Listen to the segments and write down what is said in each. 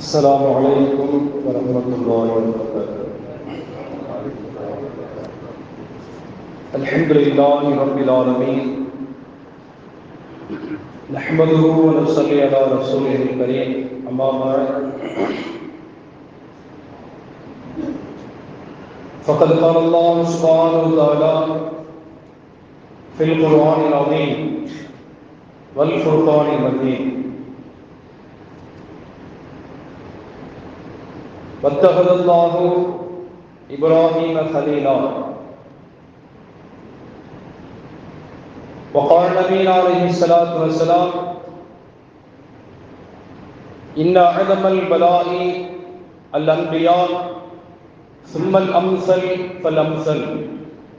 السلام عليكم ورحمة الله وبركاته. الحمد لله رب العالمين. نحمده ونصلي على رسوله الكريم. أما بعد. فقد قال الله سبحانه وتعالى في القرآن العظيم والفرقان المجيد واتخذ الله ابراہیم خليلا. وقال نبی عليه الصلاة والسلام، إن عدم البلاء الأنبياء، ثم الأمثل فالأمثل.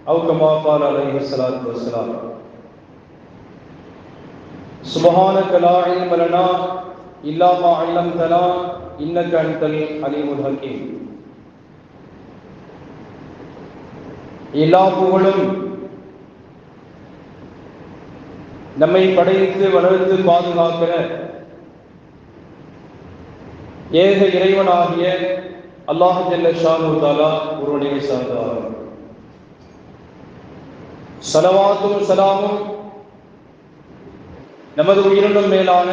أو كما قال عليه الصلاة والسلام، سبحانك لا علم لنا إلا ما علمتنا இன்னக்கு அன்தல் அலிமுல் ஹக்கீம். எல்லா புகழும் நம்மை படைத்து வளர்த்து பாதுகாக்கிற ஏக இறைவனாகிய அல்லாஹ் ஜல்லா ஒருவனை சார்ந்தார் சலவாத்தும் சலாமும் நமது உயிரினும் மேலான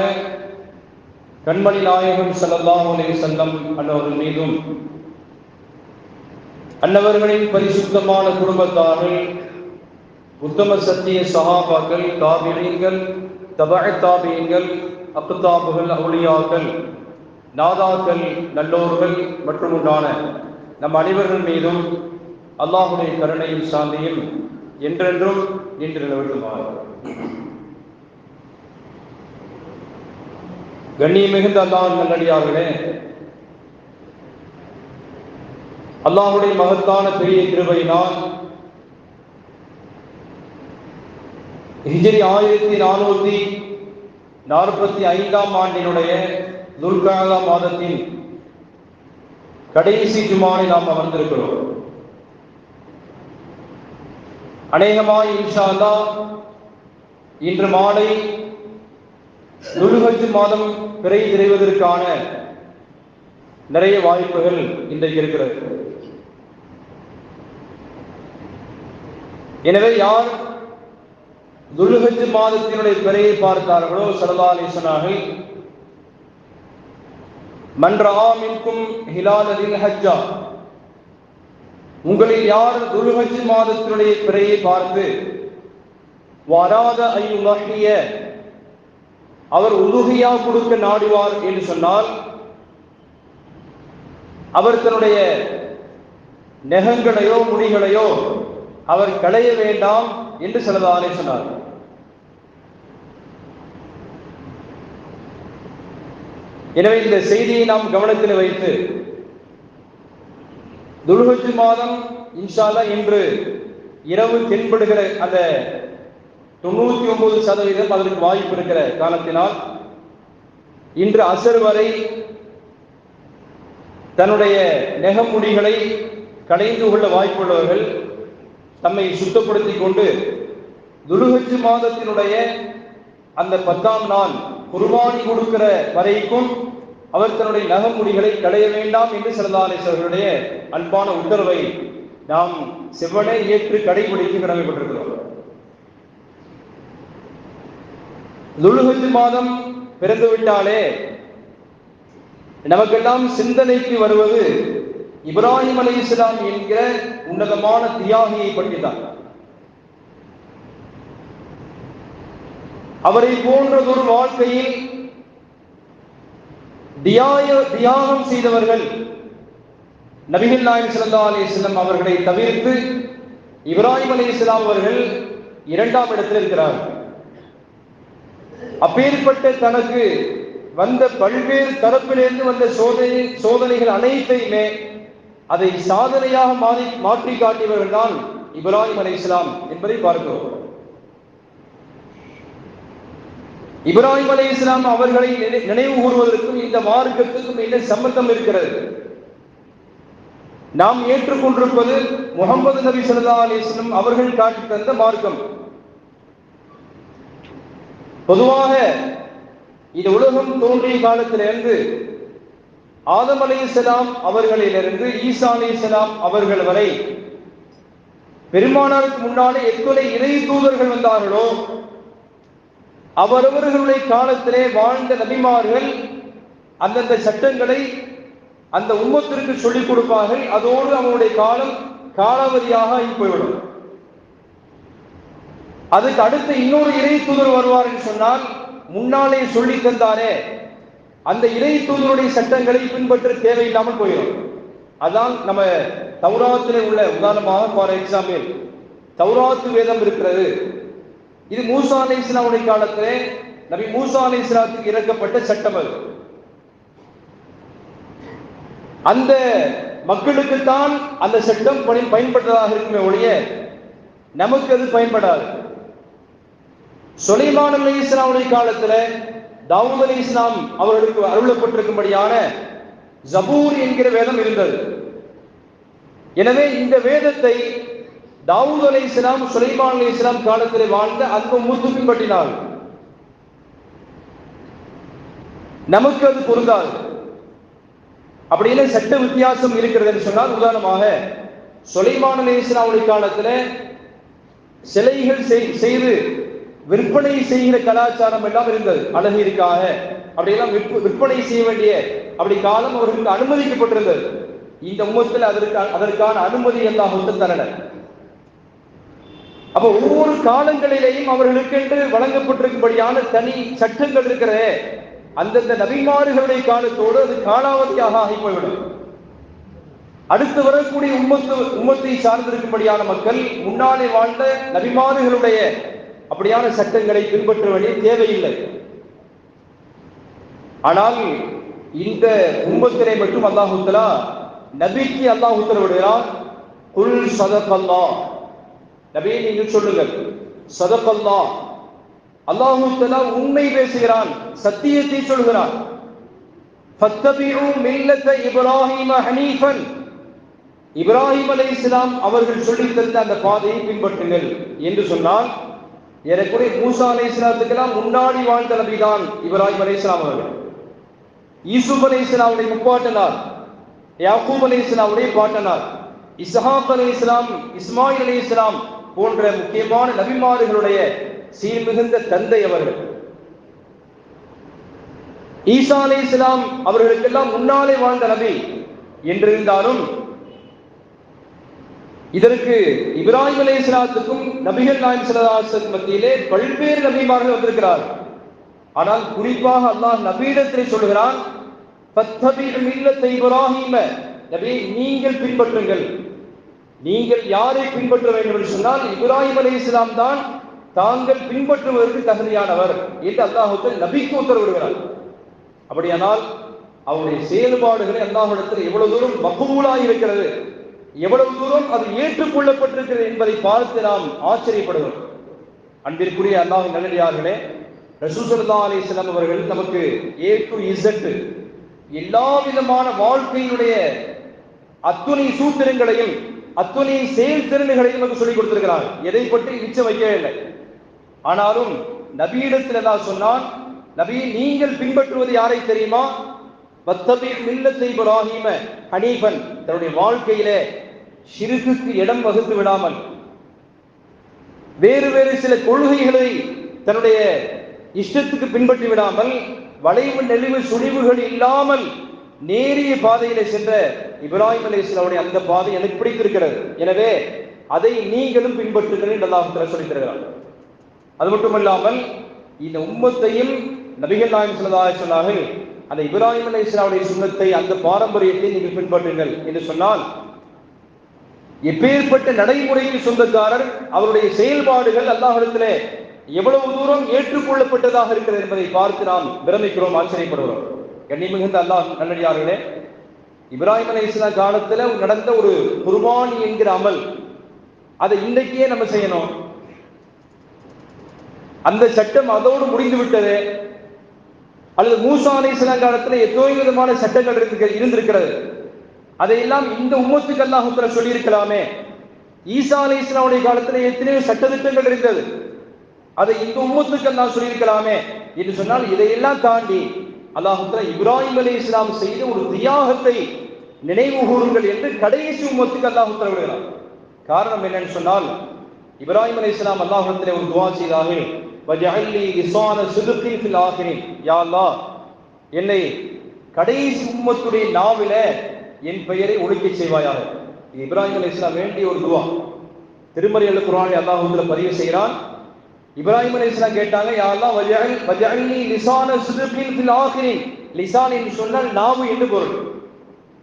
கண்மணி நாயகம் ஸல்லல்லாஹு அலைஹி வஸல்லம் அன்னவர்கள் மீதும் அன்னவர்களின் பரிசுத்தமான குடும்பத்தார்கள் உத்தம சத்திய சகாபாக்கள் தாபியங்கள் தபஅ தாபியங்கள் அக்தாபுகள் அவுலியாக்கள் நாதாக்கள் நல்லோர்கள் மற்றும் உண்டான நம் அனைவர்கள் மீதும் அல்லாஹுடைய கருணையும் சாந்தியும் என்றென்றும் நின்று நிலவட்டுமாறு கண்ணியம் மிகுந்த அல்லாஹ் நல்லடியார்களே. அல்லாஹுடைய மகத்தான பெரிய கிருபையினால் ஹிஜரி ஆயிரத்தி நானூத்தி நாற்பத்தி ஐந்தாம் ஆண்டினுடைய துல்காதா மாதத்தின் கடைசி ஜுமானை நாம் அமர்ந்திருக்கிறோம். அநேகமாய் இன்ஷா இன்று மாலை துல்ஹஜ் மாதம் பிறை திரைவதற்கான நிறைய வாய்ப்புகள் இன்றைக்கு இருக்கிறது. எனவே யார் துல்ஹஜ் மாதத்தினுடைய பிறையை பார்த்தார்களோ சரதாலேசனார்கள் மன்றாமிற்கும் ஹிலாலலில் ஹஜ்ஜா உங்களில் யார் துல்ஹஜ் மாதத்தினுடைய பிறையை பார்த்து வராத ஐயுலகிய அவர் உதுகையா கொடுக்க நாடுவார் என்று சொன்னால் அவர் தன்னுடைய நெகங்களையோ முடிகளையோ அவர் களைய வேண்டாம் என்று சிலதாலே சொன்னார். எனவே இந்த செய்தியை நாம் கவனத்தில் வைத்து துல்ஹஜ் மாதம் இன்ஷால்லா இன்று இரவு தென்படுகிற அந்த தொண்ணூத்தி ஒன்பது சதவீதம் அதற்கு வாய்ப்பு இருக்கிற காலத்தினால் இன்று அசர் வரை தன்னுடைய நெகமுடிகளை கடைந்து கொள்ள வாய்ப்புள்ளவர்கள் தம்மை சுத்தப்படுத்திக் கொண்டு துருகச்சு மாதத்தினுடைய அந்த பத்தாம் நாள் குர்பானி கொடுக்கிற வரைக்கும் அவர் தன்னுடைய நகமுடிகளை களைய வேண்டாம் என்று சிறந்தாலேஸ்வர்களுடைய அன்பான உத்தரவை நாம் செவ்வனே ஏற்று கடைபிடித்து கடமைப்பட்டிருக்கிறோம். துல்ஹஜ் மாதம் பிறந்து விட்டாலே நமக்கெல்லாம் சிந்தனைக்கு வருவது இப்ராஹிம் அலி இஸ்லாம் என்கிற உன்னதமான தியாகியை பற்றி தான் அவரை போன்றதொரு வாழ்க்கையில் தியாய தியாகம் செய்தவர்கள் நபிகள் நாயகம் சல்லா அலி இஸ்லாம் அவர்களை தவிர்த்து இப்ராஹிம் அலி இஸ்லாம் அவர்கள் இரண்டாம் இடத்தில் இருக்கிறார்கள் அப்பேற்பட்ட தனக்கு வந்த பல்வேறு தரப்பிலிருந்து வந்த சோதனை சோதனைகள் அனைத்தையுமே அதை சாதனையாக மாறி மாற்றி காட்டியவர்கள் தான் இப்ராஹிம் அலி இஸ்லாம் என்பதை பார்க்கிறோம் இப்ராஹிம் அலி இஸ்லாம் அவர்களை நினைவு கூறுவதற்கும் இந்த மார்க்கத்துக்கும் என்ன சம்பந்தம் இருக்கிறது? நாம் ஏற்றுக்கொண்டிருப்பது முகமது நபி சல்லா அலிஸ்லம் அவர்கள் காட்டி தந்த மார்க்கம். பொதுவாக இந்த உலகம் தோன்றிய காலத்திலிருந்து ஆதம் அலைஹிஸ்ஸலாம் அவர்களிலிருந்து ஈசா அலைஹிஸ்ஸலாம் அவர்கள் வரை பெருமானாருக்கு முன்னாலே எத்தனை இறை தூதர்கள் வந்தார்களோ அவரவர்களுடைய காலத்திலே வாழ்ந்த நபிமார்கள் அந்தந்த சட்டங்களை அந்த உம்மத்திற்கு சொல்லிக் கொடுப்பார்கள். அதோடு அவனுடைய காலம் காலாவதியாக ஆகி போய்விடும் அதுக்கு அடுத்து இன்னொரு இறை தூதர் வருவார் என்று சொன்னால் முன்னாலே சொல்லி தந்தாரே. அந்த இறை தூதருடைய சட்டங்களை பின்பற்ற தேவையில்லாமல் போயிடும். அதான் நம்ம தௌராத்தில் உள்ள உதாரணமாக ஃபார் எக்ஸாம்பிள் தௌராத்து வேதம் இருக்கிறது. இது மூசா அலை இஸ்லாமுடைய காலத்திலே நபி மூசா அலை இஸ்லாத்துக்கு இறக்கப்பட்ட சட்டம் அது. அந்த மக்களுக்குத்தான் அந்த சட்டம் பணி- பயன்பட்டதாக இருக்குமே ஒழிய நமக்கு அது பயன்படாது. சுலைமான் அலி இஸ்லாமுடைய காலத்துல தாவூத் அலி இஸ்லாம் அவர்களுக்கு அருளப்பட்டிருக்கும்படியான ஜபூர் என்கிற வேதம் இருந்தது. எனவே இந்த வேதத்தை தாவூத் அலி இஸ்லாம் சுலைமான் அலி இஸ்லாம் காலத்தில் வாழ்ந்த அந்த மூத்து பின்பற்றினார். நமக்கு அது பொருந்தாது. அப்படின்னு சட்ட வித்தியாசம் இருக்கிறது சொன்னால் உதாரணமாக சுலைமான் அலி இஸ்லாமுடைய காலத்துல சிலைகள் செய்து விற்பனை செய்கிற கலாச்சாரம் எல்லாம் இருந்தது. அழகிற்காக அப்படியெல்லாம் விற்ப- விற்பனை செய்ய வேண்டிய அப்படி காலம் அவர்களுக்கு அனுமதிக்கப்பட்டிருந்தது. இந்த உமத்தில் அதற்கு அதற்கான அனுமதி எல்லாம் வந்து தரல. அப்ப ஒவ்வொரு காலங்களிலேயும் அவர்களுக்கு என்று வழங்கப்பட்டிருக்கும்படியான தனி சட்டங்கள் இருக்கிறதே அந்தந்த நபிமாறுகளுடைய காலத்தோடு அது காலாவதியாக ஆகி போய்விடும் அடுத்து வரக்கூடிய உம்மத்து உம்மத்தை சார்ந்திருக்கும்படியான மக்கள் முன்னாலே வாழ்ந்த நபிமாறுகளுடைய அப்படியான சட்டங்களை பின்பற்ற வேண்டிய தேவையில்லை. ஆனால் இந்த உம்மத்திலே மட்டும் அல்லாஹுத்தலா நபிக்கு அல்லாஹ் உத்தரவிடுகிறார் குல் சதப்பல்லா நபியை நீங்கள் சொல்லுங்கள் சதப்பல்லா அல்லாஹுத்தலா உண்மை பேசுகிறான் சத்தியத்தை சொல்கிறான். ஃபத்தபிஉ ஹனீஃபன். இப்ராஹிம் அலைஹிஸ்ஸலாம் அவர்கள் சொல்லித்தந்த அந்த பாதையை பின்பற்றுங்கள் என்று சொன்னால் ஏறக்குறைய மூசா அலைஹிஸ்ஸலாத்துக்கெல்லாம் முன்னாடி வாழ்ந்த நபிதான் இப்ராஹிம் அலைஹிஸ்ஸலாம் அவர்கள். யூசுப் அலைஹிஸ்ஸலாமுடைய முப்பாட்டனார் யாக்கூப் அலைஹிஸ்ஸலாமுடைய பாட்டனார் இஸ்ஹாப் அலை இஸ்லாம் இஸ்மாயில் அலைஹிஸ்ஸலாம் போன்ற முக்கியமான நபிமார்களுடைய சீர்மிகுந்த தந்தை அவர்கள். ஈசா அலைஹிஸ்ஸலாம் அவர்களுக்கெல்லாம் முன்னாலே வாழ்ந்த நபி என்றிருந்தாலும் இதற்கு இப்ராஹிம் அலைஹிஸ்ஸலாத்துக்கும் நபிகள் நாயம் ஸல்லல்லாஹு மத்தியிலே பல்வேறு நபிமார்கள் வந்திருக்கிறார். ஆனால் குறிப்பாக அல்லாஹ் நபீடத்தை சொல்கிறான் ஃபத்தபிஉ நபி நீங்கள் பின்பற்றுங்கள். நீங்கள் யாரை பின்பற்ற வேண்டும் என்று சொன்னால் இப்ராஹிம் அலைஹிஸ்ஸலாம் தான் தாங்கள் பின்பற்றுவதற்கு தகுதியானவர் என்று அல்லாஹ் நபிக்கு உத்தரவிடுகிறார் அப்படியானால் அவருடைய செயல்பாடுகளை அல்லாஹிடத்தில் எவ்வளவு தூரம் மகபூலாக இருக்கிறது? எவ்வளவு தூரம் அது ஏற்றுக்கொள்ளப்பட்டிருக்கிறது என்பதை பார்த்து நாம் ஆச்சரியப்படுகிறோம். அன்பிற்குரிய அல்லாஹ் நல்லடியார்களே ரசூசல்லா அலிஸ்லாம் அவர்கள் நமக்கு ஏ டு இசட் எல்லா விதமான வாழ்க்கையினுடைய அத்துணை சூத்திரங்களையும் அத்துணை செயல்திறன்களையும் நமக்கு சொல்லிக் கொடுத்திருக்கிறார். எதை பற்றி மிச்சம் வைக்கவே இல்லை ஆனாலும் நபியிடத்தில் எல்லாம் சொன்னான் நபி நீங்கள் பின்பற்றுவது யாரை தெரியுமா? வத்தபி மில்லத்தை இப்ராஹீம ஹனீஃபன். தன்னுடைய வாழ்க்கையிலே ஷிருக்குக்கு இடம் வகுத்து விடாமல் வேறு வேறு சில கொள்கைகளை தன்னுடைய இஷ்டத்துக்கு பின்பற்றி விடாமல் வளைவு நெளிவு சுழிவுகள் இல்லாமல் நேரிய பாதையில சென்ற இப்ராஹிம் அலைஹிஸ்ஸலாமுடைய அந்த பாதை எனக்கு பிடித்திருக்கிறது. எனவே அதை நீங்களும் பின்பற்றுங்கள் என்று அல்லாஹ் தஆலா தருகிறார் அது மட்டுமல்லாமல் இந்த உம்மத்தையும் நபிகள் நாயம் சொன்னதாக சொன்னார்கள் அந்த இப்ராஹிம் அலைஹிஸ்ஸலாமுடைய சுண்ணத்தை அந்த பாரம்பரியத்தை நீங்கள் பின்பற்றுங்கள் என்று சொன்னால் எப்பேற்பட்ட நடைமுறையின் சொந்தக்காரர் அவருடைய செயல்பாடுகள் அல்லாஹ்விடத்திலே எவ்வளவு தூரம் ஏற்றுக்கொள்ளப்பட்டதாக இருக்கிறது என்பதை பார்த்து நாம் பிரமிக்கிறோம் ஆச்சரியப்படுகிறோம். கண்ணி மிகுந்த அல்லாஹ் நல்லடியார்களே இப்ராஹிம் அலைஹிஸ்ஸலாம் காலத்துல நடந்த ஒரு குர்பானி என்கிற அமல் அதை இன்றைக்கே நம்ம செய்யணும். அந்த சட்டம் அதோடு முடிந்து விட்டது. அல்லது மூசா அலைஹிஸ்ஸலாம் காலத்துல எத்தனை விதமான சட்டங்கள் இருக்கு இருந்திருக்கிறது. அதையெல்லாம் இந்த உம்மத்துக்கு அல்லாஹ் சொல்லியிருக்கலாமே. ஈசா அலைஹிஸ்ஸலாமுடைய காலத்துல எத்தனையோ சட்டத்திட்டங்கள் இருந்தது. அதை இந்த உம்மத்துக்கு அல்லாஹ் சொல்லியிருக்கலாமே என்று சொன்னால் இதையெல்லாம் தாண்டி அல்லாஹுத்தலா இப்ராஹிம் அலி இஸ்லாம் செய்த ஒரு தியாகத்தை நினைவு கூறுங்கள் என்று கடைசி உம்மத்துக்கு அல்லாஹ் உத்தரவிடுகிறார் காரணம் என்னன்னு சொன்னால் இப்ராஹிம் அலி இஸ்லாம் அல்லாஹிடத்திலே ஒரு துவா செய்தார்கள். என்னை கடைசி உம்மத்துடைய நாவில என் பெயரை ஒழிக்க செய்வாயாக. இது இப்ராஹிம் அலி இஸ்லாம் வேண்டிய ஒரு துவா. திருமறையில் குரானை அல்லாஹ் பதிவு செய்கிறான். இப்ராஹிம் அலி இஸ்லாம் கேட்டாங்க யாரெல்லாம் அல்லாஹ் வஜஅல் லிசான சிதுக்கின் ஃபில் ஆகிரின் லிசான் என்று சொன்னால் நாவு என்று பொருள்.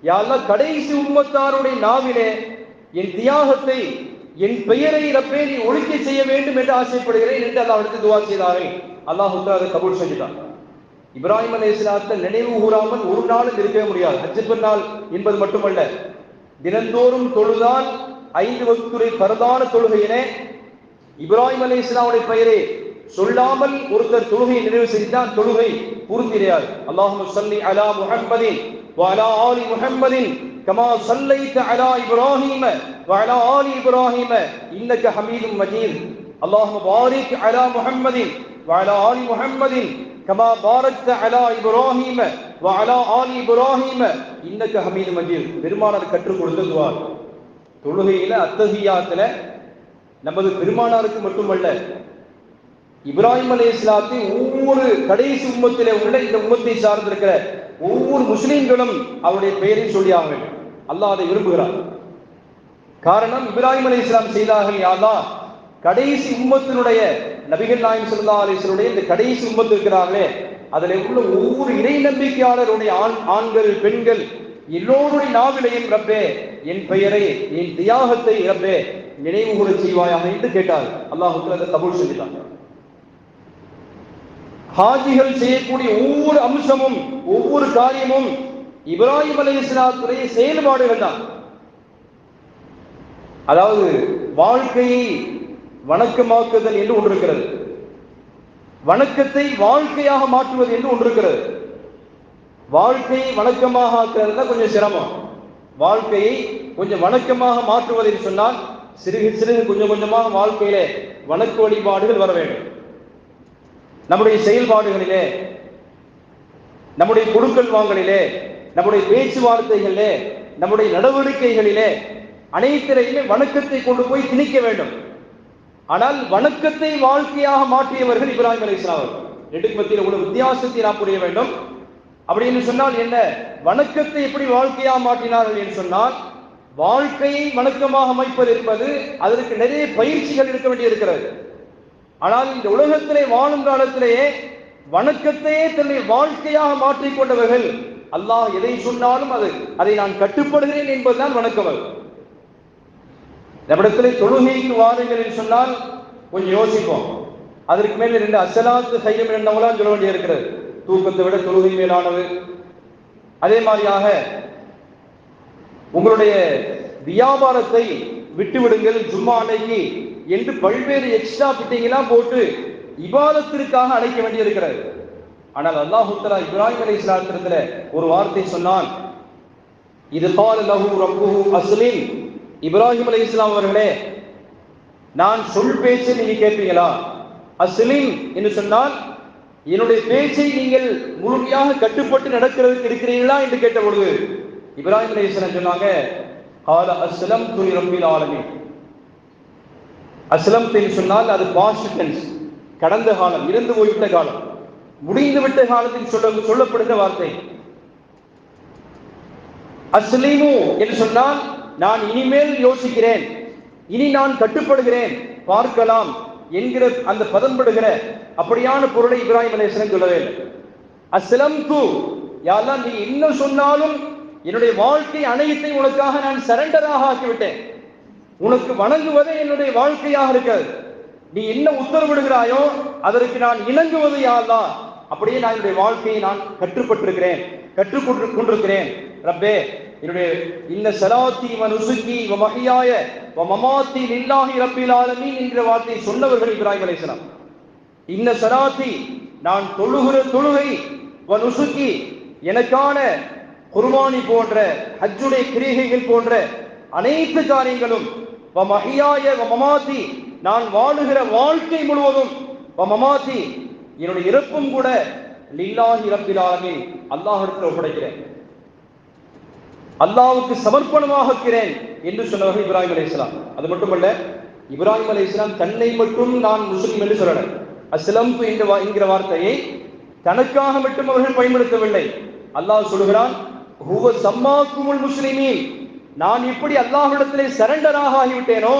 யாரெல்லாம் கடைசி உம்மத்தாருடைய நாவிலே என் தியாகத்தை என் பெயரை ரப்பே நீ ஒழிக்க செய்ய வேண்டும் என்று ஆசைப்படுகிறேன் என்று அல்லாஹ் எடுத்து துவா செய்தார்கள். அல்லாஹ் அதை கபூல் செஞ்சுட்டான் இப்ராஹிம் அலி இஸ்லாத்தை நினைவு கூறாமல் ஒரு நாளும் இருக்கவே முடியாது ஹஜ்ஜு பெருநாள் என்பது மட்டுமல்ல தினந்தோறும் தொழுதால் ஐந்து வகுத்துறை பரதான தொழுகையினே இப்ராஹிம் அலி இஸ்லாமுடைய பெயரை சொல்லாமல் ஒருத்தர் தொழுகையை நிறைவு செய்தால் தொழுகை பூர்த்திடையாது அல்லாஹும் சொல்லி அலா முஹம்மதின் وعلى آل محمد كما صليت على إبراهيم وعلى آل إبراهيم إنك حميد مجيد اللهم بارك على محمد وعلى آل محمد كما باركت على إبراهيم وعلى آل إبراهيم إنك حميد مجيد பெருமானார் கற்றுக் கொடுத்த துவா தொழுகையில அத்தஹியாத்துல நமது பெருமானாருக்கு மட்டுமல்ல இப்ராஹிம் அலி இஸ்லாத்தை ஒவ்வொரு கடைசி உம்மத்திலே உள்ள இந்த உம்மத்தை சார்ந்திருக்கிற ஒவ்வொரு முஸ்லிம்களும் அவருடைய பெயரை சொல்லி ஆக வேண்டும் அல்லாஹ் அதை விரும்புகிறார் காரணம் இப்ராஹிம் அலி இஸ்லாம் செய்தார்கள் யாதா கடைசி உம்மத்தினுடைய நபிகள் நாயம் சுல்லா அலிஸ்வருடைய இந்த கடைசி உம்மத்து இருக்கிறார்களே அதில் உள்ள ஒவ்வொரு இறை நம்பிக்கையாளருடைய ஆண் ஆண்கள் பெண்கள் எல்லோருடைய நாவிலையும் ரப்பே என் பெயரை என் தியாகத்தை ரப்பே நினைவு கூட செய்வாயாக என்று கேட்டார். அல்லாஹுக்கு அதை கபூல் செஞ்சிட்டாங்க ஹாஜிகள் செய்யக்கூடிய ஒவ்வொரு அம்சமும் ஒவ்வொரு காரியமும் இப்ராஹிம் அலி இஸ்லாத்துடைய செயல்பாடுகள் தான். அதாவது வாழ்க்கையை வணக்கமாக்குதல் என்று ஒன்று இருக்கிறது. வணக்கத்தை வாழ்க்கையாக மாற்றுவது என்று ஒன்று இருக்கிறது. வாழ்க்கையை வணக்கமாக ஆக்குறது தான் கொஞ்சம் சிரமம். வாழ்க்கையை கொஞ்சம் வணக்கமாக மாற்றுவது என்று சொன்னால் சிறுகு சிறுகு கொஞ்சம் கொஞ்சமாக வாழ்க்கையிலே வணக்க வழிபாடுகள் வர வேண்டும். நம்முடைய செயல்பாடுகளிலே நம்முடைய கொடுக்கல் வாங்கலிலே நம்முடைய பேச்சுவார்த்தைகளிலே நம்முடைய நடவடிக்கைகளிலே அனைத்திலையுமே வணக்கத்தை கொண்டு போய் திணிக்க வேண்டும். ஆனால் வணக்கத்தை வாழ்க்கையாக மாற்றியவர்கள் இப்ராஹிம் அலி இஸ்லாம் அவர்கள். ரெண்டுக்கு மத்தியில் உள்ள வித்தியாசத்தை நாம் புரிய வேண்டும். அப்படின்னு சொன்னால் என்ன? வணக்கத்தை எப்படி வாழ்க்கையாக மாற்றினார்கள் என்று சொன்னால் வாழ்க்கையை வணக்கமாக அமைப்பது என்பது அதற்கு நிறைய பயிற்சிகள் இருக்க வேண்டியிருக்கிறது. ஆனால் இந்த உலகத்திலே வாழும் காலத்திலேயே வணக்கத்தையே தன்னை வாழ்க்கையாக மாற்றிக் கொண்டவர்கள் அல்லாஹ் எதை சொன்னாலும் அது அதை நான் கட்டுப்படுகிறேன் என்பதுதான் வணக்கம் நம்மிடத்தில் தொழுகைக்கு வாருங்கள் என்று சொன்னால் கொஞ்சம் யோசிப்போம். அதற்கு மேல் ரெண்டு அசலாத்து கையம் என்னவெல்லாம் சொல்ல வேண்டிய இருக்கிறது தூக்கத்தை விட தொழுகை மேலானது. அதே மாதிரியாக உங்களுடைய வியாபாரத்தை விட்டு விடுங்கள் ஜும்மா அன்னைக்கு என்று பல்வேறு எக்ஸ்ட்ரா ஃபிட்டிங்லாம் போட்டு இபாதத்திற்காக அழைக்க வேண்டியிருக்கிறது. ஆனால் அல்லாஹு தலா இப்ராஹிம் அலி இஸ்லாத்திரத்துல ஒரு வார்த்தை சொன்னான். இது பால் லஹு ரப்புஹு அஸ்லிம். இப்ராஹிம் அலி இஸ்லாம் அவர்களே நான் சொல் பேச்சு நீங்க கேட்பீங்களா? அஸ்லிம் என்று சொன்னால் என்னுடைய பேச்சை நீங்கள் முழுமையாக கட்டுப்பட்டு நடக்கிறதுக்கு இருக்கிறீர்களா என்று கேட்ட பொழுது இப்ராஹிம் அலி இஸ்லாம் சொன்னாங்க கால அஸ்லம் துணி ரப்பில் ஆலமீன். அஸ்லம் சொன்னால் அது பாஸ்ட் டென்ஸ் கடந்த காலம் இருந்து போய்விட்ட காலம் முடிந்துவிட்ட காலத்தில் சொல்ல சொல்லப்படுகிற வார்த்தை. அஸ்லீமு என்று சொன்னால் நான் இனிமேல் யோசிக்கிறேன். இனி நான் கட்டுப்படுகிறேன். பார்க்கலாம் என்கிற அந்த பதம்படுகிற அப்படியான பொருளை இப்ராஹிம் அலேசன் சொல்லவே இல்லை அஸ்லம் து யாரெல்லாம் நீ என்ன சொன்னாலும் என்னுடைய வாழ்க்கை அனைத்தை உனக்காக நான் சரண்டராக ஆக்கிவிட்டேன். உனக்கு வணங்குவதே என்னுடைய வாழ்க்கையாக இருக்காது நீ என்ன உத்தரவிடுகிறாயோ அதற்கு நான் இணங்குவது யாழ்தான் அப்படியே நான் என்னுடைய வாழ்க்கையை நான் கற்றுப்பட்டிருக்கிறேன் கற்றுக் கொண்டிருக்கிறேன். ரப்பே என்னுடைய இந்த சலாத்தி வ மகியாய வ மமாத்தி லில்லாஹி ரப்பில் ஆலமீன் வார்த்தை வார்த்தையை சொன்னவர்கள் இப்ராஹிம் அலைஹிஸ்ஸலாம் இந்த சலாத்தி நான் தொழுகிற தொழுகை வ எனக்கான குர்பானி போன்ற ஹஜ்ஜுடைய கிரிகைகள் போன்ற அனைத்து காரியங்களும் வ வ மமாத்தி நான் வாழுகிற வாழ்க்கை முழுவதும் வ மமாத்தி என்னுடைய இறப்பும் கூட லில்லாஹி ரப்பில் ஆலமீன். அல்லாஹ்விடத்தில் ஒப்படைக்கிறேன். அல்லாவுக்கு சமர்ப்பணமாகிறேன் என்று சொன்னவர்கள் இப்ராஹிம் அலைஹிஸ்ஸலாம் அது மட்டுமல்ல இப்ராஹிம் அலைஹிஸ்ஸலாம் தன்னை மட்டும் நான் முஸ்லிம் என்று சொல்லல. அசிலம்பு வா- என்கிற வார்த்தையை தனக்காக மட்டும் அவர்கள் பயன்படுத்தவில்லை. அல்லாஹ் சொல்லுகிறான் ஹுவ சம்மாக்குமுல் முஸ்லிமீன். நான் எப்படி அல்லாஹிடத்திலே சரண்டராக ஆகிவிட்டேனோ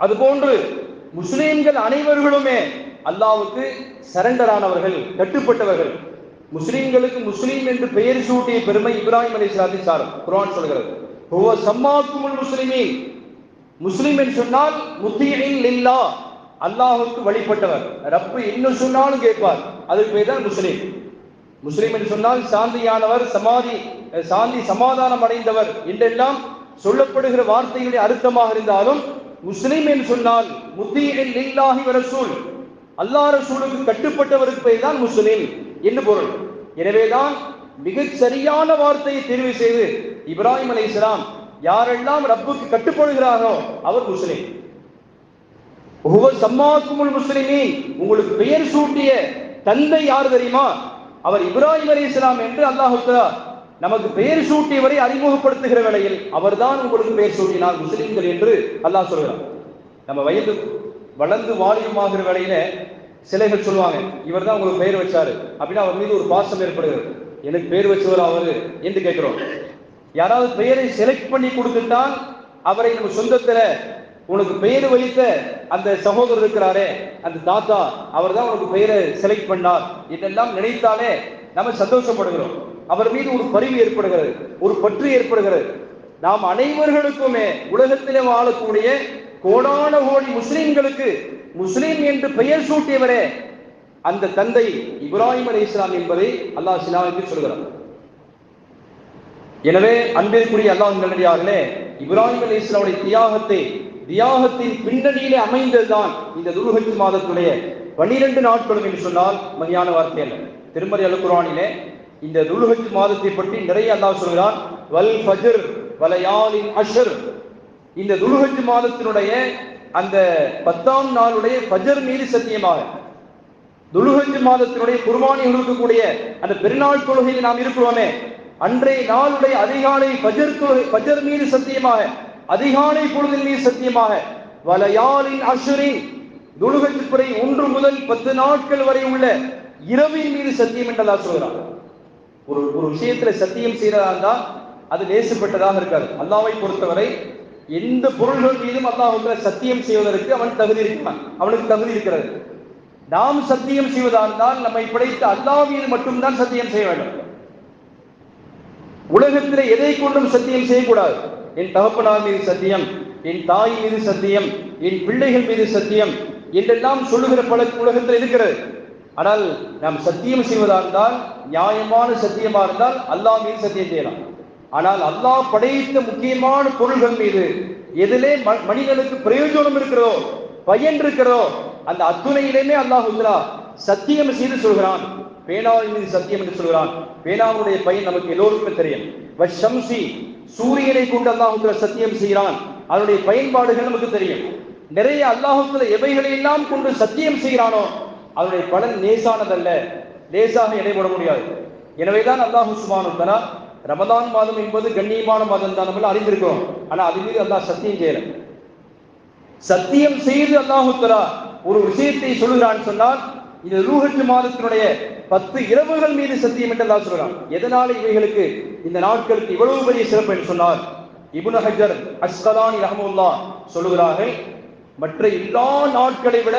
அதுபோன்று முஸ்லிம்கள் அனைவர்களுமே அல்லாவுக்கு சரண்டரானவர்கள் கட்டுப்பட்டவர்கள். முஸ்லீம்களுக்கு முஸ்லீம் என்று பெயர் சூட்டிய பெருமை இப்ராஹிம் அலைஹிஸ்ஸலாத்தை சாரும். குரான் சொல்கிறது. ஹுவ சம்மாக்குமுல் முஸ்லிமீன். முஸ்லீம் என்று சொன்னால் முத்தியின் லில்லா. அல்லாஹுக்கு வழிபட்டவர். ரப்பு இன்னும் சொன்னாலும் கேட்பார். அதுக்கு பேர் தான் முஸ்லீம். முஸ்லீம் என்று சொன்னால் சாந்தியானவர் சமாதி சாந்தி சமாதானம் அடைந்தவர் என்றெல்லாம் சொல்லப்படுகிற வார்த்தைகளுடைய அர்த்தமாக இருந்தாலும் முஸ்லீம் என்று சொன்னால் முத்தியின் லில்லாஹி வ ரசூல். அல்லாஹ் ரசூலுக்கு கட்டுப்பட்டவருக்கு பெயர் தான் முஸ்லீம் என்று பொருள். எனவேதான் மிகச் சரியான வார்த்தையை தெரிவு செய்து இப்ராஹிம் அலைஹிஸ்ஸலாம் யாரெல்லாம் ரப்புக்கு கட்டுப்படுகிறாரோ அவர் முஸ்லிம். ஹுவ சம்மாக்குமுல் முஸ்லிமீன் உங்களுக்கு பெயர் சூட்டிய தந்தை யார் தெரியுமா? அவர் இப்ராஹிம் அலைஹிஸ்ஸலாம் என்று அல்லாஹ் நமக்கு பெயர் சூட்டியவரை அறிமுகப்படுத்துகிற வேளையில் அவர்தான் உங்களுக்கு பெயர் சூட்டினார் முஸ்லிம்கள் என்று அல்லாஹ் சொல்கிறார் நம்ம வயது வளர்ந்து வாலியமாகிற வேளையில சிலைகள் சொல்லுவாங்க இவர் தான் உங்களுக்கு பெயர் வச்சாரு. அப்படின்னு அவர் மீது ஒரு பாசம் ஏற்படுகிறது. எனக்கு பெயர் வச்சவர் அவரு என்று கேட்கிறோம். யாராவது பெயரை செலக்ட் பண்ணி கொடுத்துட்டால் அவரை நம்ம சொந்தத்துல உனக்கு பெயர் வைத்த அந்த சகோதரர் இருக்கிறாரே அந்த தாத்தா அவர் தான் உனக்கு பெயரை செலக்ட் பண்ணார் இதெல்லாம் நினைத்தாலே நம்ம சந்தோஷப்படுகிறோம். அவர் மீது ஒரு பரிவு ஏற்படுகிறது ஒரு பற்று ஏற்படுகிறது. நாம் அனைவர்களுக்குமே உலகத்திலே வாழக்கூடிய கோடான கோடி முஸ்லிம்களுக்கு முஸ்லீம் என்று பெயர் சூட்டியவரே அந்த தந்தை இப்ராஹிம் அலி இஸ்லாம் என்பதை அல்லாஹ் சிலாவுக்கு சொல்கிறார் எனவே அன்பிற்குரிய அல்லாஹ் நல்லடியார்களே இப்ராஹிம் அலி இஸ்லாமுடைய தியாகத்தை தியாகத்தின் பின்னணியிலே அமைந்ததுதான் இந்த துருகத்து மாதத்துடைய பனிரெண்டு நாட்களும் என்று சொன்னால் மதியான வார்த்தை அல்ல. திருமதி அலுக்குரானிலே இந்த துருகத்து மாதத்தை பற்றி நிறைய அல்லாஹ் சொல்கிறான். வல் ஃபஜ்ர் வலயாலின் அஷர். இந்த துருகத்து மாதத்தினுடைய அந்த பத்தாம் நாளுடைய பஜர் மீது சத்தியமாக துலுகஞ்சு மாதத்தினுடைய குர்பானி கூடிய அந்த பெருநாள் தொழுகையில் நாம் இருக்கிறோமே அன்றைய நாளுடைய அதிகாலை பஜர் தொழுகை பஜர் மீது சத்தியமாக அதிகாலை பொழுதின் மீது சத்தியமாக வலயாலின் அஷரின் துலுகஞ்சு துறை ஒன்று முதல் பத்து நாட்கள் வரை உள்ள இரவின் மீது சத்தியம் என்றதா சொல்கிறார். ஒரு ஒரு விஷயத்துல சத்தியம் செய்யறதா இருந்தா அது நேசப்பட்டதாக இருக்காது. அல்லாவை பொறுத்தவரை எந்த பொருள்கள் மீதும் அல்லாஹ் சத்தியம் செய்வதற்கு அவன் தகுதி இருக்கிறான். அவனுக்கு தகுதி இருக்கிறது. நாம் சத்தியம் செய்வதா இருந்தால் நம்மை படைத்த அல்லாஹ் மீது மட்டும்தான் சத்தியம் செய்ய வேண்டும். உலகத்தில் எதை கொண்டும் சத்தியம் செய்யக்கூடாது? என் தகப்பனார் மீது சத்தியம் என் தாய் மீது சத்தியம் என் பிள்ளைகள் மீது சத்தியம் என்றெல்லாம் சொல்லுகிற பல உலகத்தில் இருக்கிறது. ஆனால் நாம் சத்தியம் செய்வதா இருந்தால் நியாயமான சத்தியமா இருந்தால் அல்லாஹ் மீது சத்தியம் செய்யலாம். ஆனால் அல்லாஹ் படைத்த முக்கியமான பொருள்கள் மீது எதிலே ம- மனிதனுக்கு பிரயோஜனம் இருக்கிறதோ பயன் இருக்கிறதோ அந்த அத்துணையிலுமே அல்லாஹ் உத்ரா சத்தியம் செய்து சொல்கிறான். பேனாவின் மீது சத்தியம் என்று சொல்கிறான். பேனாவுடைய பயன் நமக்கு எல்லோருக்குமே தெரியும். வஷம்சி சூரியனை கொண்டு அல்லாஹ் சத்தியம் செய்கிறான். அதனுடைய பயன்பாடுகள் நமக்கு தெரியும். நிறைய அல்லாஹுல எவைகளை எல்லாம் கொண்டு சத்தியம் செய்கிறானோ அதனுடைய பலன் லேசானதல்ல. லேசாக இடைபட முடியாது. எனவேதான் அல்லாஹு சுபானு தலா ரமதான் மாதம் என்பது கண்ணியமான மாதம் தான் நம்ம அறிந்திருக்கிறோம். ஆனா அது மீது அல்லாஹ் சத்தியம் செய்யல. சத்தியம் செய்து அல்லாஹுத்தரா ஒரு விஷயத்தை சொல்லுகிறான் சொன்னால் இது ரூஹஜ் மாதத்தினுடைய பத்து இரவுகள் மீது சத்தியம் என்று அல்லாஹ் சொல்றான். எதனால இவைகளுக்கு இந்த நாட்களுக்கு இவ்வளவு பெரிய சிறப்பு என்று சொன்னார் இபுன ஹஜர் அஸ்கலானி ரஹமுல்லா சொல்லுகிறார்கள் மற்ற எல்லா நாட்களை விட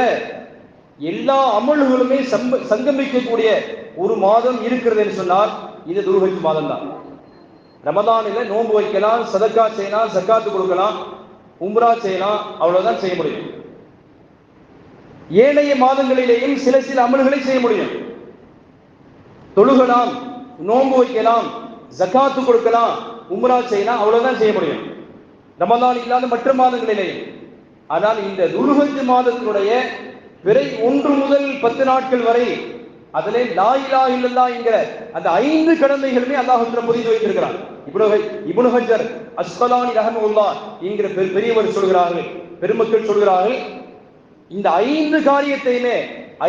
எல்லா அமல்களுமே சம்ப சங்கமிக்கக்கூடிய ஒரு மாதம் இருக்கிறது என்று சொன்னால் இது துருகஜ் மாதம் தான் ரமதானில நோன்பு வைக்கலாம் சதக்கா செய்யலாம் சக்காத்து கொடுக்கலாம் உம்ரா செய்யலாம் அவ்வளவுதான் செய்ய முடியும். ஏனைய மாதங்களிலேயும் சில சில அமல்களை செய்ய முடியும். தொழுகலாம் நோன்பு வைக்கலாம் ஜக்காத்து கொடுக்கலாம் உம்ரா செய்யலாம் அவ்வளவுதான் செய்ய முடியும். ரமதான் இல்லாத மற்ற மாதங்களிலேயும் ஆனால் இந்த துருகஞ்சு மாதத்தினுடைய பிறை ஒன்று முதல் பத்து நாட்கள் வரை அதிலே லா இலாஹ இல்லல்லாஹ் என்கிற அந்த ஐந்து கடமைகளுமே அல்லாஹ் புரிந்து வைத்திருக்கிறார். இப்னு இப்னு ஹஜர் அஸ்கலானி ரஹமத்துல்லாஹ் என்கிற பெ- பெரியவர் சொல்கிறார்கள் பெருமக்கள் சொல்கிறார்கள் இந்த ஐந்து காரியத்தையுமே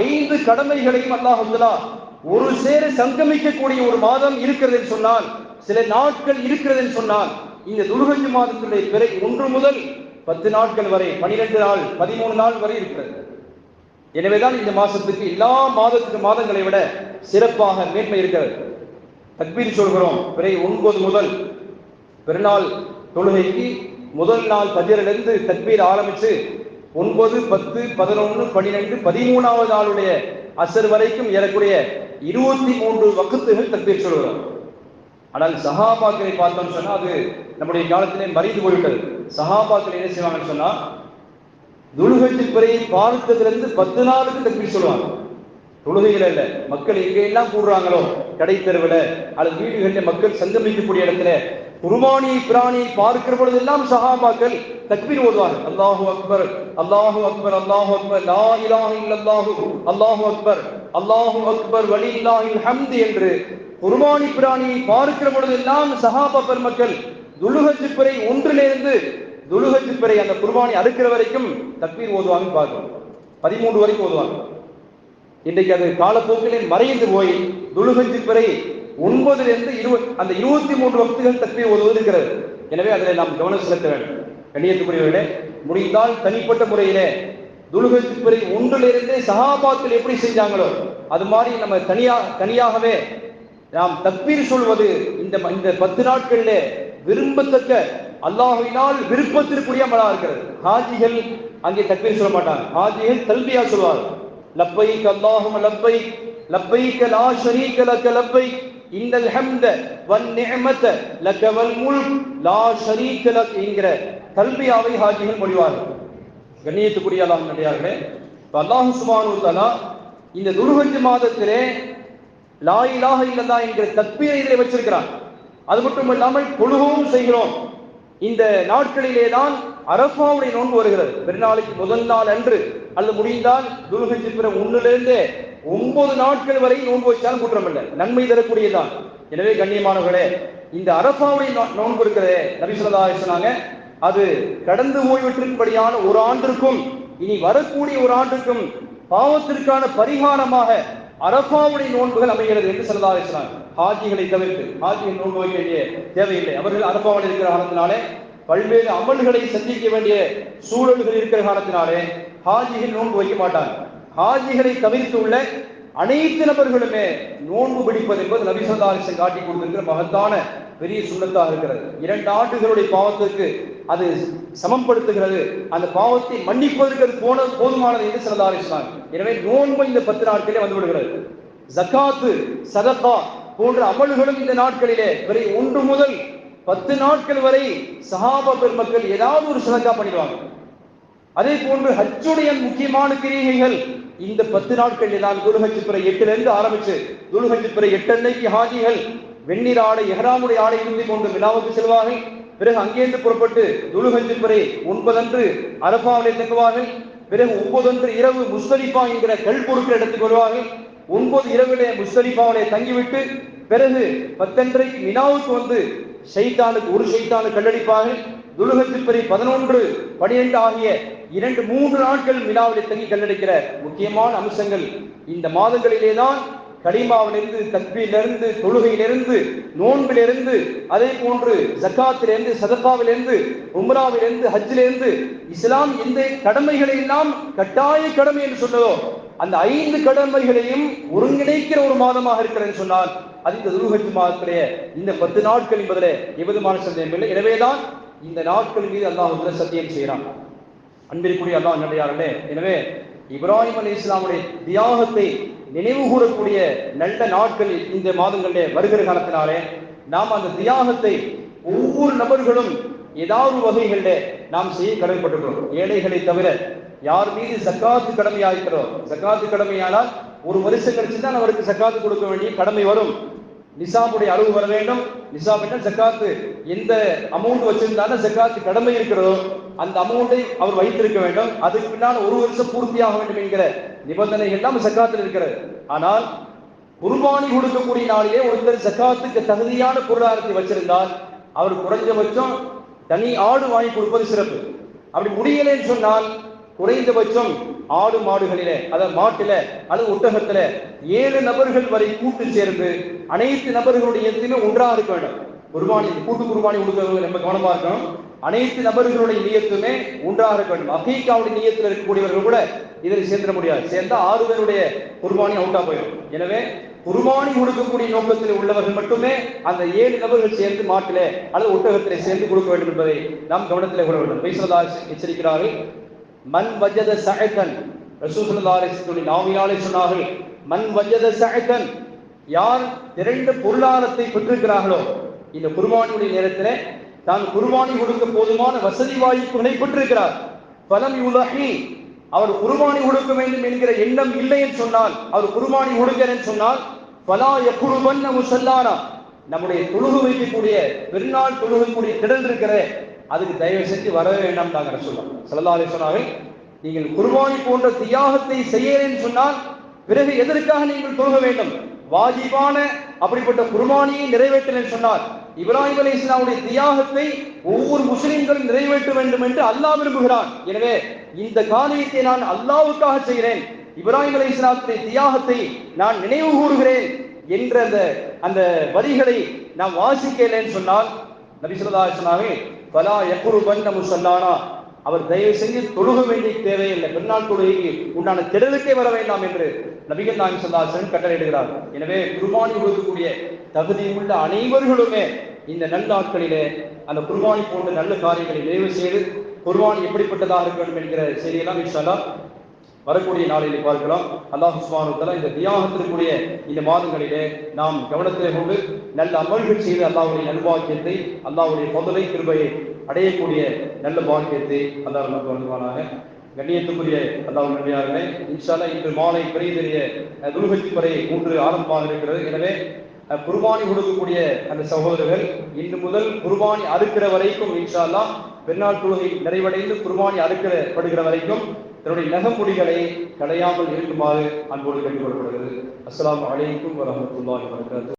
ஐந்து கடமைகளையும் அல்லாஹ் ஒரு சேர சங்கமிக்கக்கூடிய ஒரு மாதம் இருக்கிறது சொன்னால் சில நாட்கள் இருக்கிறது சொன்னால் இந்த துருகஞ்சு மாதத்துடைய பிறை ஒன்று முதல் பத்து நாட்கள் வரை பனிரெண்டு நாள் பதிமூணு நாள் வரை இருக்கிறது. எனவேதான் இந்த மாசத்துக்கு எல்லா மாதத்துக்கு மாதங்களை விட சிறப்பாக மேன்மை இருக்கிறது தக்பீர் சொல்கிறோம். பிறை ஒன்பது முதல் பெருநாள் தொழுகைக்கு முதல் நாள் பஜரிலிருந்து தக்பீர் ஆரம்பித்து ஒன்பது பத்து பதினொன்று பன்னிரெண்டு பதிமூணாவது நாளுடைய அசர் வரைக்கும் ஏறக்கூடிய இருபத்தி மூன்று வகுத்துகள் தக்பீர் சொல்கிறோம் ஆனால் சஹாபாக்களை பார்த்தோம் சொன்னா அது நம்முடைய காலத்திலே மறைந்து போய்விட்டது. சஹாபாக்கள் என்ன செய்வாங்கன்னு சொன்னா துலுகத்து பிறையை பார்த்ததிலிருந்து பத்து நாளுக்கு தக்பீர் சொல்லுவாங்க. தொழுகையில் அல்ல மக்கள் எங்கெல்லாம் கூடுறாங்களோ கடை தெருவில் அல்லது வீடுகளில் மக்கள் சங்கமிக்கக்கூடிய இடத்துல குருமானி பிராணியை பார்க்கிற பொழுதெல்லாம் சஹாபாக்கள் தக்பீர் ஓதுவார்கள். அல்லாஹு அக்பர் அல்லாஹு அக்பர் அல்லாஹு அக்பர் லா இலாஹ இல்லல்லாஹு அல்லாஹு அக்பர் அல்லாஹு அக்பர் வலி இல்லாஹில் ஹம்து என்று குருமானி பிராணியை பார்க்கிற பொழுதெல்லாம் சஹாபா பெருமக்கள் துலுகத்து பிறை ஒன்றிலிருந்து துலுகத்து பிறை அந்த குர்பானி அறுக்கிற வரைக்கும் தக்பீர் ஓதுவாங்க பார்க்கணும். பதிமூன்று வரைக்கும் ஓதுவாங்க. இன்றைக்கு அது காலப்போக்கிலே மறைந்து போய் துலுகஞ்சு பிறை ஒன்பதுல இருந்து இருபது அந்த இருபத்தி மூன்று வக்துகள் தக்பீர் ஓதுவது இருக்கிறது. எனவே அதில் நாம் கவனம் செலுத்த வேண்டும். கண்ணியத்துக்குரியவர்களே முடிந்தால் தனிப்பட்ட முறையிலே துலுகத்து பிறை ஒன்றிலிருந்தே சகாபாத்தில் எப்படி செஞ்சாங்களோ அது மாதிரி நம்ம தனியா தனியாகவே நாம் தப்பீர் சொல்வது இந்த இந்த பத்து நாட்களிலே விரும்பத்தக்க அல்லாஹுவினால் விருப்பத்திற்குரிய மலா இருக்கிறது. ஹாஜிகள் அங்கே தக்பீர் சொல்ல மாட்டாங்க. ஹாஜிகள் தல்பியா சொல்வார் லப்பைக் அல்லாஹும லப்பைக் லப்பைக் லா ஷரீக லக லப்பைக் இன்னல் ஹம்த வன் நிஅமத லக வல் முல்க் லா ஷரீக லக் என்கிற தல்பியாவை ஹாஜிகள் மொழிவார்கள். கண்ணியத்துக்குரிய அல்லாஹ் நடிகார்களே அல்லாஹு சுமானு தலா இந்த துருகஞ்சு மாதத்திலே லா இலாஹ இல்லல்லா என்கிற தத்பீரை இதில் வச்சிருக்கிறான். அது மட்டும் இல்லாமல் தொழுகவும் செய்கிறோம். இந்த நாட்களிலே தான் அரசாவுடைய நோன்பு வருகிறது. பெருநாளைக்கு முதல் நாள் அன்று. அல்லது முடிந்தால் துல்ஹஜ் பிற ஒன்னிலிருந்தே ஒன்பது நாட்கள் வரை நோன்பு வச்சாலும் குற்றம் இல்லை நன்மை தரக்கூடியதுதான். எனவே கண்ணியமானவர்களே இந்த அரசாவுடைய நோ- நோன்பு இருக்கிறதே நபி ஸல்லல்லாஹு சொன்னாங்க அது கடந்து போய்விட்டிருக்கும்படியான ஒரு ஆண்டிற்கும் இனி வரக்கூடிய ஒரு ஆண்டுக்கும் பாவத்திற்கான பரிகாரமாக அரபாவுடைய நோன்புகள் அமைகிறது என்று சொல்லதா சொன்னார். ஹாஜிகளை தவிர்த்து ஹாஜிகள் நோன்பு வைக்க வேண்டிய தேவையில்லை. அவர்கள் அரபாவில் இருக்கிற காரணத்தினாலே பல்வேறு அமல்களை சந்திக்க வேண்டிய சூழல்கள் இருக்கிற காரணத்தினாலே ஹாஜிகள் நோன்பு வைக்க மாட்டாங்க. ஹாஜிகளை தவிர்த்து உள்ள அனைத்து நபர்களுமே நோன்பு பிடிப்பது என்பது நபி ஸல்லல்லாஹு காட்டி கொடுத்திருக்கிற மகத்தான பெரிய சுண்ணத்தாக இருக்கிறது. இரண்டு ஆண்டுகளுடைய பாவத்திற்கு அது சமப்படுத்துகிறது அந்த பாவத்தை மன்னிப்பதற்கு அது போன போதுமானது என்று ஸல்லல்லாஹு எனவே நோன்பு இந்த பத்து நாட்களே வந்து விடுகிறது. ஜகாத்து சதகா போன்ற அமல்களும் இந்த நாட்களிலே வரை ஒன்று முதல் பத்து நாட்கள் வரை சஹாபா பெருமக்கள் ஏதாவது ஒரு சதக்கா பண்ணிடுவாங்க. அதே போன்று ஹஜ்ஜுடைய முக்கியமான கிரியைகள் இந்த பத்து நாட்களில் தான் துலுஹஜ் பிற எட்டுல இருந்து ஆரம்பிச்சு துலுஹஜ் பிற எட்டு அன்னைக்கு ஹாஜிகள் வெந்நீர் ஆடை எஹராமுடைய ஆடை இருந்து கொண்டு விழாவுக்கு செல்வார்கள். பிறகு அங்கேருந்து புறப்பட்டு துலுஹஜ் பிறை ஒன்பதன்று அரபாவிலே தங்குவார்கள் பிறகு ஒன்பதன்று இரவு முஸ்தலிஃபா என்கிற கல் பொருட்கள் இடத்துக்கு வருவார்கள். ஒன்பது இரவிலே முஸ்தலிஃபாவிலே தங்கிவிட்டு பிறகு பத்தன்றைக்கு மினாவுக்கு வந்து ஷைத்தானுக்கு ஒரு ஷைத்தானு கல்லடிப்பார்கள். துலுகத்திப்பரி பதினொன்று பனிரெண்டு ஆகிய இரண்டு மூன்று நாட்கள் மினாவில் தங்கி கல்லடிக்கிற முக்கியமான அம்சங்கள் இந்த மாதங்களிலே தான் கடிமாவிலிருந்து தக்பீரிலிருந்து தொழுகையிலிருந்து நோன்பிலிருந்து அதே போன்று ஜக்காத்திலிருந்து சதக்காவிலிருந்து உம்ராவிலிருந்து ஹஜ்ஜிலிருந்து இஸ்லாம் எந்த கடமைகளை எல்லாம் கட்டாய கடமை என்று சொன்னதோ அந்த ஐந்து கடமைகளையும் ஒருங்கிணைக்கிற ஒரு மாதமாக இருக்கிறேன்னு சொன்னால் அது இந்த துருகஜ் மாதத்திலே இந்த பத்து நாட்கள் என்பதிலே மாநில சந்தேகம் இல்லை. எனவேதான் இந்த நாட்கள் மீது அல்லாஹ் சத்தியம் செய்கிறான். அன்பிற்குரிய அல்லாஹ் நடையாளே எனவே இப்ராஹிம் அலி இஸ்லாமுடைய தியாகத்தை நினைவு கூறக்கூடிய நல்ல நாட்கள் இந்த மாதங்களிலே வருகிற காலத்தினாலே நாம் அந்த தியாகத்தை ஒவ்வொரு நபர்களும் ஏதாவது வகைகளிலே நாம் செய்ய கடமைப்பட்டுக்கிறோம் ஏழைகளை தவிர யார் மீது சக்காத்து கடமையாகிறோம் சக்காத்து கடமையானால் ஒரு வருஷம் கழிச்சு தான் அவருக்கு சக்காத்து கொடுக்க வேண்டிய கடமை வரும். நிசாபுடைய அளவு வர வேண்டும். நிசாப் என்ன? சக்காத்து எந்த அமௌண்ட் வச்சிருந்தாலும் சக்காத்து கடமை இருக்கிறதோ அந்த அமௌண்டை அவர் வைத்திருக்க வேண்டும். அதுக்கு பின்னால் ஒரு வருஷம் பூர்த்தியாக வேண்டும் என்கிற நிபந்தனைகள் எல்லாம் சக்காத்தில் இருக்கிறது. ஆனால் குர்பானி கொடுக்கக்கூடிய நாளிலே ஒருத்தர் சக்காத்துக்கு தகுதியான பொருளாதாரத்தை வச்சிருந்தால் அவர் குறைஞ்சபட்சம் தனி ஆடு வாங்கி கொடுப்பது சிறப்பு. அப்படி முடியலைன்னு சொன்னால் குறைந்தபட்சம் ஆடு மாடுகளிலே அதாவது மாட்டில அல்லது ஒட்டகத்துல ஏழு நபர்கள் வரை கூட்டு சேர்ந்து அனைத்து நபர்களுடைய எதுவுமே ஒன்றாக இருக்க வேண்டும். குர்பானி கூட்டு குர்பானி கொடுக்கறது ரொம்ப கவனமா இருக்கணும். அனைத்து நபர்களுடைய நியத்துமே ஒன்றாக இருக்க வேண்டும். அகீகாவுடைய நியத்தில் இருக்கக்கூடியவர்கள் கூட இதில் சேர்ந்துட முடியாது. சேர்ந்தா ஆறு பேருடைய குர்பானி அவுட்டா போயிடும். எனவே குர்பானி கொடுக்கக்கூடிய நோக்கத்தில் உள்ளவர்கள் மட்டுமே அந்த ஏழு நபர்கள் சேர்ந்து மாட்டிலே அல்லது ஒட்டகத்திலே சேர்ந்து கொடுக்க வேண்டும் என்பதை நாம் கவனத்தில் கொள்ள வேண்டும். பைசலா எச்சரிக்கிறார்கள். மண் வஜத சஹத்தன் ரசூசல்லாரை நாவினாலே சொன்னார்கள். மண் வஜத சஹத்தன் யார் இரண்டு பொருளாதாரத்தை பெற்றிருக்கிறார்களோ இந்த குர்பானியுடைய நேரத்தில் தான் குர்பானி கொடுக்க போதுமான வசதி வாய்ப்புகளை பெற்றிருக்கிறார் பலம் உலகி அவர் குர்பானி கொடுக்க வேண்டும் என்கிற எண்ணம் இல்லை என்று சொன்னால் அவர் குர்பானி கொடுக்கிறேன் சொன்னால் பலா எப்பொழுவன் நம்ம சொல்லானா நம்முடைய தொழுகு வைக்கக்கூடிய பெருநாள் தொழுகக்கூடிய திடல் இருக்கிற அதுக்கு தயவு செஞ்சு வரவே வேண்டாம் தாங்க சொல்லலாம் செல்லலாலே சொன்னார்கள் நீங்கள் குர்பானி போன்ற தியாகத்தை செய்யறேன்னு சொன்னால் பிறகு எதற்காக நீங்கள் தொழுக வேண்டும்? வாஜிபான அப்படிப்பட்ட குர்பானியை நிறைவேற்றினேன் சொன்னால் இப்ராஹிம் அலி இஸ்லாமுடைய தியாகத்தை ஒவ்வொரு முஸ்லிம்களும் நிறைவேற்ற வேண்டும் என்று அல்லாஹ் விரும்புகிறான். எனவே இந்த காரியத்தை நான் அல்லாவுக்காக செய்கிறேன். இப்ராஹிம் அலி இஸ்லாத்துடைய தியாகத்தை நான் நினைவு கூறுகிறேன் என்ற அந்த அந்த வரிகளை நாம் வாசிக்கலன்னு சொன்னால் நபிசுல்லா சொன்னாவே பலா எப்புரு பண்ண முசல்லானா. அவர் தயவு செஞ்சு தொழுக வேண்டிய தேவையில்லை. பெருநாள் தொழுகைக்கு உண்டான திடலுக்கே வர வேண்டாம் என்று நபிகள் நாயகம் சொல்லாசன் கட்டளையிடுகிறார். எனவே குருமானி கொடுக்கக்கூடிய தகுதி உள்ள அனைவர்களுமே இந்த நல்லாட்களிலே அந்த குர்பானி போன்ற நல்ல காரியங்களை நிறைவு செய்து குர்பானி எப்படிப்பட்டதாக இருக்க வேண்டும் என்கிற செய்தியெல்லாம் இன்ஷால்லா வரக்கூடிய நாளிலே பார்க்கலாம். அல்லாஹ் சுபானுத்தலா இந்த தியாகத்திற்குரிய இந்த மாதங்களிலே நாம் கவனத்திலே கொண்டு நல்ல அமல்கள் செய்து அல்லாவுடைய நல்வாக்கியத்தை அல்லாவுடைய முதலை கிருபையை அடையக்கூடிய நல்ல பாக்கியத்தை அல்லாஹ் நமக்கு வழங்குவானாக. கண்ணியத்துக்குரிய அல்லாஹ் நன்றியார்களே இன்ஷால்லா இன்று மாலை பெரிய துருகத்தி பறை மூன்று ஆரம்பமாக இருக்கிறது. எனவே குர்பானி கொடுக்கக்கூடிய அந்த சகோதரர்கள் இன்று முதல் குர்பானி அறுக்கிற வரைக்கும் இன்ஷால்லா பெண்ணாள் தொழுகை நிறைவடைந்து குர்பானி அறுக்கப்படுகிற வரைக்கும் தன்னுடைய நகமுடிகளை களையாமல் இருக்குமாறு அன்போடு கேட்டுக்கொள்ளப்படுகிறது. அஸ்லாம் அலைக்கும் வரமத்துல்லாஹி வரகாத்து